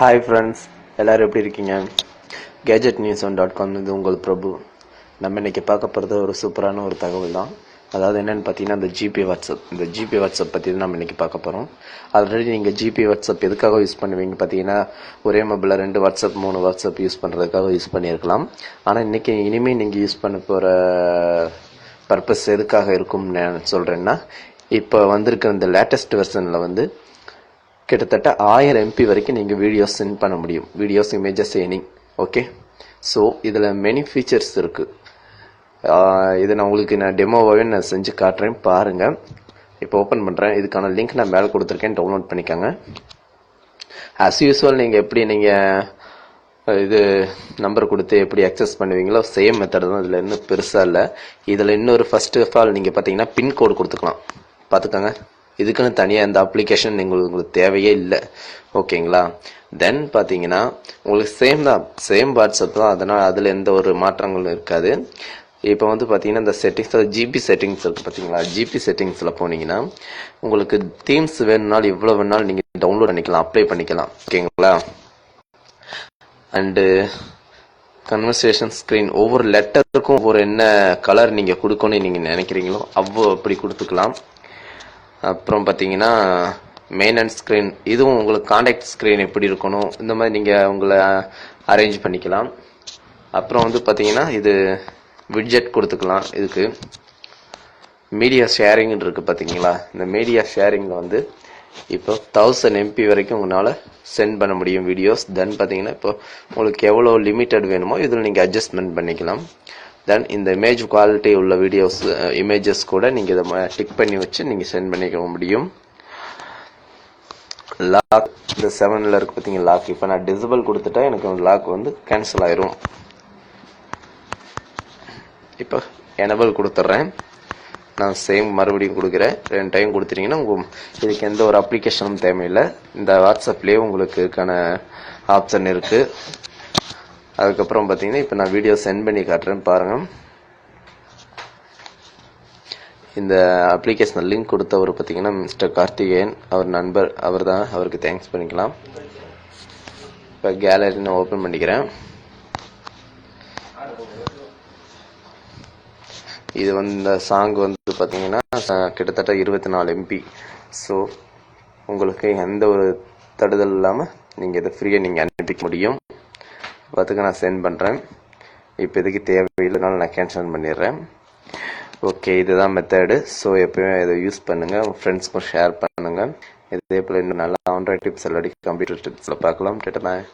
Hi friends எல்லோரும் எப்படி இருக்கீங்க? Gadget news one dot com இது உங்கள் பிரபு. நம்ம இன்றைக்கி பார்க்க போகிறது ஒரு சூப்பரான ஒரு தகவல் தான். அதாவது என்னென்னு பார்த்தீங்கன்னா இந்த ஜிபி வாட்ஸ்அப் இந்த ஜிபி வாட்ஸ்அப் பற்றி தான் நம்ம இன்றைக்கி பார்க்க போகிறோம் ஆல்ரெடி நீங்கள் ஜிபி வாட்ஸ்அப் எதுக்காக யூஸ் பண்ணுவீங்க பார்த்தீங்கன்னா ஒரே மொபைலில் ரெண்டு வாட்ஸ்அப் மூணு வாட்ஸ்அப் யூஸ் பண்ணுறதுக்காக யூஸ் பண்ணியிருக்கலாம். ஆனால் இன்றைக்கி இனிமேல் நீங்கள் யூஸ் பண்ண போகிற பர்பஸ் எதுக்காக இருக்கும்னு நான் சொல்கிறேன்னா இப்போ வந்திருக்கிற இந்த லேட்டஸ்ட் வெர்ஷனில் வந்து கிட்டத்தட்ட ஆயிரம் எம்பி வரைக்கும் நீங்கள் வீடியோஸ் சென்ட் பண்ண முடியும். Videos images any okay so இதில் மெனி ஃபீச்சர்ஸ் இருக்குது இதை நான் உங்களுக்கு நான் டெமோவாகவே நான் செஞ்சு காட்டுறேன். பாருங்கள் இப்போ ஓப்பன் பண்ணுறேன் இதுக்கான லிங்க் நான் மேலே கொடுத்துருக்கேன். டவுன்லோட் பண்ணிக்கோங்க. ஆஸ் யூஸ்வல் நீங்கள் எப்படி நீங்கள் இது நம்பர் கொடுத்து எப்படி அக்சஸ் பண்ணுவீங்களோ சேம் மெத்தட் தான். இதில் இன்னும் பெருசாக இல்லை. இதில் இன்னொரு ஃபர்ஸ்ட் ஆஃப் ஆல் நீங்கள் பார்த்தீங்கன்னா பின்கோடு கொடுத்துக்கலாம். பார்த்துக்கோங்க. இதுக்குன்னு தனியாக இந்த அப்ளிகேஷன் எங்களுக்கு உங்களுக்கு தேவையே இல்லை. ஓகேங்களா தென் பார்த்தீங்கன்னா உங்களுக்கு சேம் தான். சேம் வாட்ஸ்அப் தான். அதனால் அதில் எந்த ஒரு மாற்றங்களும் இருக்காது. இப்போ வந்து பார்த்தீங்கன்னா இந்த செட்டிங்ஸ் ஜிபி செட்டிங்ஸ் இருக்குது பார்த்தீங்களா ஜிபி செட்டிங்ஸில் போனீங்கன்னா உங்களுக்கு தீம்ஸ் வேணும்னாலும் எவ்வளோ வேணாலும் நீங்கள் டவுன்லோட் பண்ணிக்கலாம் அப்ளை பண்ணிக்கலாம். ஓகேங்களா அண்டு கன்வர்சேஷன் ஸ்க்ரீன் ஒவ்வொரு லெட்டருக்கும் ஒவ்வொரு என்ன கலர் நீங்கள் கொடுக்கணும்னு நீங்கள் நினைக்கிறீங்களோ அவ்வளோ அப்படி கொடுத்துக்கலாம். அப்புறம் பார்த்தீங்கன்னா மெயின் அண்ட் ஸ்க்ரீன் இதுவும் உங்களுக்கு காண்டாக்ட் ஸ்க்ரீன் எப்படி இருக்கணும் இந்த மாதிரி நீங்கள் உங்களை அரேஞ்ச் பண்ணிக்கலாம். அப்புறம் வந்து பார்த்தீங்கன்னா இது விட்ஜெட் கொடுத்துக்கலாம் இதுக்கு. மீடியா ஷேரிங் இருக்குது பார்த்தீங்களா இந்த மீடியா ஷேரிங்கில் வந்து இப்போ தௌசண்ட் எம்பி வரைக்கும் உங்களால் சென்ட் பண்ண முடியும் வீடியோஸ் தென் பார்த்தீங்கன்னா இப்போ உங்களுக்கு எவ்வளோ லிமிட்டட் வேணுமோ இதில் நீங்கள் அட்ஜஸ்ட்மெண்ட் பண்ணிக்கலாம். தென் இந்த இமேஜ் குவாலிட்டி உள்ள வீடியோஸ் இமேஜஸ் uh, கூட நீங்கள் இதை டிக் பண்ணி வச்சு நீங்கள் சென்ட் பண்ணிக்க முடியும். லாக் இந்த செவனில் இருக்கு பார்த்தீங்க லாக் இப்போ நான் டிசபிள் கொடுத்துட்டா எனக்கு லாக் வந்து கேன்சல் ஆயிரும். இப்போ எனபிள் கொடுத்துட்றேன். நான் சேம் மறுபடியும் கொடுக்குறேன். ரெண்டு டைம் கொடுத்துட்டீங்கன்னா உங்கள் இதுக்கு எந்த ஒரு அப்ளிகேஷனும் தேவையில்லை. இந்த வாட்ஸ்அப்லேயே உங்களுக்கு ஆப்ஷன் இருக்குது அதுக்கப்புறம் பார்த்தீங்கன்னா இப்போ நான் வீடியோ சென்ட் பண்ணி காட்டுறேன் பாருங்கள் இந்த அப்ளிகேஷன் லிங்க் கொடுத்தவர் பார்த்தீங்கன்னா மிஸ்டர் கார்த்திகேயன். அவர் நண்பர் அவர் தான் அவருக்கு தேங்க்ஸ் பண்ணிக்கலாம். இப்போ கேலரி நான் ஓப்பன் பண்ணிக்கிறேன். இது வந்து இந்த சாங் வந்து பார்த்தீங்கன்னா கிட்டத்தட்ட இருபத்தி நாலு எம்பி ஸோ உங்களுக்கு எந்த ஒரு தடுதல் இல்லாமல் நீங்கள் இதை ஃப்ரீயாக நீங்கள் அனுப்பிக்க முடியும். பார்த்துக்க நான் சென்ட் பண்ணுறேன் இப்போதைக்கு தேவையில்லைனாலும் நான் கேன்சல் பண்ணிடுறேன். ஓகே இதுதான் மெத்தடு ஸோ எப்பயுமே இதை யூஸ் பண்ணுங்கள் உங்கள் ஃப்ரெண்ட்ஸ்க்கும் ஷேர் பண்ணுங்கள் இதே போல் இன்னும் நல்லா ஆண்ட்ராய்ட் டிப்ஸ் எல்லாடி கம்ப்யூட்டர் டிப்ஸில் பார்க்கலாம். Data bye